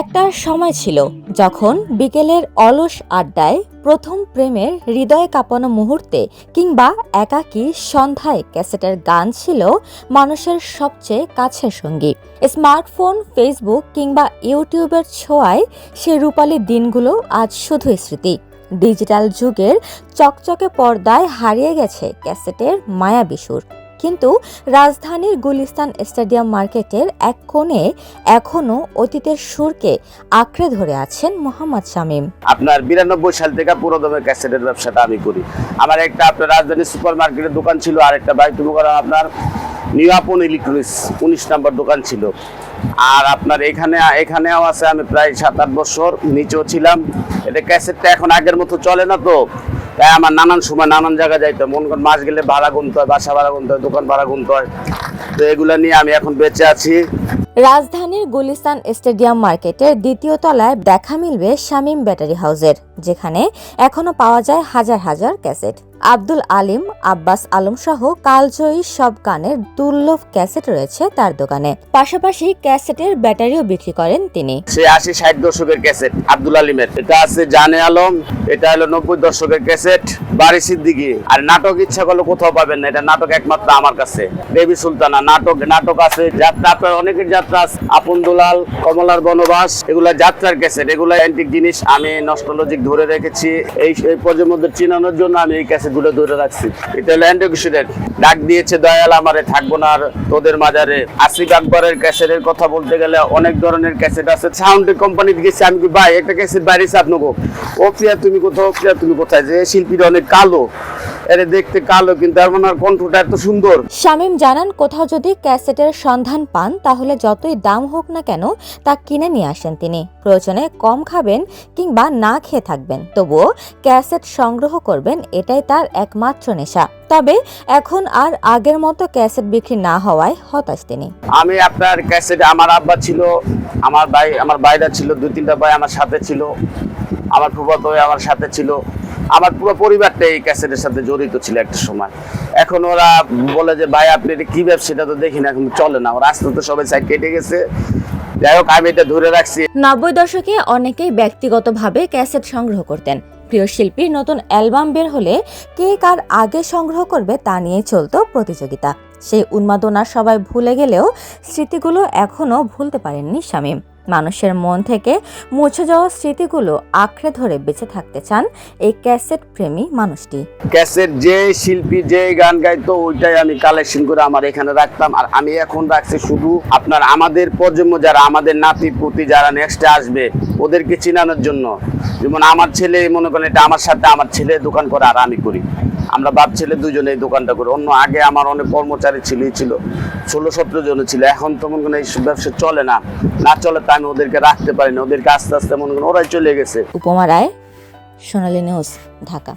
একটা সময় ছিল যখন বিকেলের অলস আড্ডায় প্রথম প্রেমের হৃদয় কাঁপানো মুহূর্তে কিংবা একাকী সন্ধ্যায় ক্যাসেটের গান ছিল মানুষের সবচেয়ে কাছের সঙ্গী। স্মার্টফোন, ফেসবুক কিংবা ইউটিউবের ছোঁয়ায় সে রূপালী দিনগুলো আজ শুধুই স্মৃতি। ডিজিটাল যুগের চকচকে পর্দায় হারিয়ে গেছে ক্যাসেটের মায়াবী সুর। কিন্তু রাজধানীর গুলিস্তান স্টেডিয়াম মার্কেটের এক কোণে এখনও অতীতের সুরকে আঁকড়ে ধরে আছেন মোহাম্মদ শামীম। আপনার বিরানব্বই সাল থেকে পুরোদমে ক্যাসেটের ব্যবসাটা আমি করি। আমার একটা আপনার রাজধানীর সুপার মার্কেটের দোকান ছিল আর একটা বাইক আপনার নিউ আপন ইলেকট্রনিক্স, উনিশ নম্বর দোকান ছিল। আর আপনার এখানে, এখানেও আছে আমি প্রায় সাত আট বছর নিচেও ছিলাম। এটা ক্যাসেটটা এখন আগের মতো চলে না তো? তাই আমার নানান সময় নানান জায়গায় যাইতে হয়। মন করেন মাছ গেলে ভাড়া গুনতে হয়, বাসা ভাড়া গুনতে হয়, দোকান ভাড়া গুনতে হয় তো এগুলা নিয়ে আমি এখন বেঁচে আছি রাজধানীর গুলিস্তান স্টেডিয়াম মার্কেটের দ্বিতীয় তলায় দেখা মিলবে শামীম ব্যাটারি হাউসের, যেখানে এখনও পাওয়া যায় হাজার হাজার ক্যাসেট। আব্দুল আলিম, আব্বাস আলম সহ কালজয়ী সব গানের দুর্লভ ক্যাসেট রয়েছে তার দোকানে। পাশাপাশি ক্যাসেটের ব্যাটারিও বিক্রি করেন তিনি। সে আশি ষাট দশকের ক্যাসেট, আব্দুল আলিমের। এটা আছে জানে আলম, এটা হলো নব্বই দশকের ক্যাসেট। বাড়ি সিদ্দিকি আর নাটক ইচ্ছা করলে কোথাও পাবেন না, এটা নাটক একমাত্র আমার কাছে। দেবী সুলতানা, নাটক নাটক আছে, যাত্রা আপনার অনেকের যাত্রা আছে। আপন দুলাল, কমলার বনবাস, এগুলা যাত্রার ক্যাসেট অ্যান্টিক জিনিস আমি ধরে রেখেছি। এই চিনানোর জন্য আমি এই ধরে রাখছি। এটা হলো ডাক দিয়েছে, দয়াল আমারে, থাকব না আর তোদের মাজারে। আসিফ আকবরের ক্যাসেটের কথা বলতে গেলে অনেক ধরনের ক্যাসেট আছে। সাউন্ড কোম্পানিতে গেছি আমি ভাই, একটা ক্যাসেট বাইরেছে আপনাকে ও প্রিয়া, তুমি কোথাও প্রিয়া, তুমি কোথায়? যে শিল্পীরা অনেক কালো। এর দেখতে কালো কিন্তু এর মনে কণ্ঠটা এত সুন্দর। শামীম জানান কোথাও যদি ক্যাসেটের সন্ধান পান তাহলে যতই দাম হোক না কেন তা কিনে নিয়ে আসেন তিনি। প্রয়োজনে কম খাবেন কিংবা না খেয়ে থাকবেন। তবুও ক্যাসেট সংগ্রহ করবেন এটাই তার একমাত্র নেশা। তবে এখন আর আগের মতো ক্যাসেট বিক্রি না হওয়ায় হতাশ তিনি। আমি আপনার ক্যাসেট আমার আব্বা ছিল আমার ভাই আমার ভাইরা ছিল দুই তিনটা ভাই আমার সাথে ছিল আমার ফুফাতো আমার সাথে ছিল। আমার পুরো পরিবারটা এই ক্যাসেটের সাথে জড়িত ছিল একটা সময়। এখন ওরা বলে যে, ভাই, আপনি এটা কি ব্যবসাটা তো দেখি না, এখন চলে না। ওরা আস্তে আস্তে সবাই সাইড কেটে গেছে। যাই হোক, আমি এটা ধরে রাখছি। নব্বই দশকে অনেকেই ব্যক্তিগতভাবে ক্যাসেট সংগ্রহ করতেন। প্রিয় শিল্পীর নতুন অ্যালবাম বের হলে কে কার আগে সংগ্রহ করবে তা নিয়ে চলতো প্রতিযোগিতা। সেই উন্মাদনা সবাই ভুলে গেলেও স্মৃতিগুলো এখনও ভুলতে পারেননি শামীম। মানুষের মন থেকে মুছে যাওয়া স্মৃতিগুলো আঁকড়ে ধরে বেঁচে থাকতে চান এই ক্যাসেট প্রেমী মানুষটি। ক্যাসেট যে শিল্পী যে গান গাইতো, ওইটাই আমি কালেকশন করে আমার এখানে রাখতাম। আর আমি এখন রাখছি শুধু আপনার আমাদের প্রজন্ম, যারা আমাদের নাতি পুতি যারা নেক্সটে আসবে, ওদেরকে চিনানোর জন্য। যেমন আমার ছেলে, মনে করেন এটা আমার সাথে আমার ছেলে দোকান করে আর আমি করি। আমরা বাপ ছেলে দুজনে এই দোকানটা করি। অন্য আগে আমার অনেক কর্মচারী ছিলই ছিল। ষোলো, সতেরো জনে ছিল। এখন তো মনে এই ব্যবসা চলে না। না চলে তা আমি ওদেরকে রাখতে পারি না। ওদেরকে আস্তে আস্তে মনে করেন ওরাই চলে গেছে। উপমা রায়, সোনালী নিউজ, ঢাকা।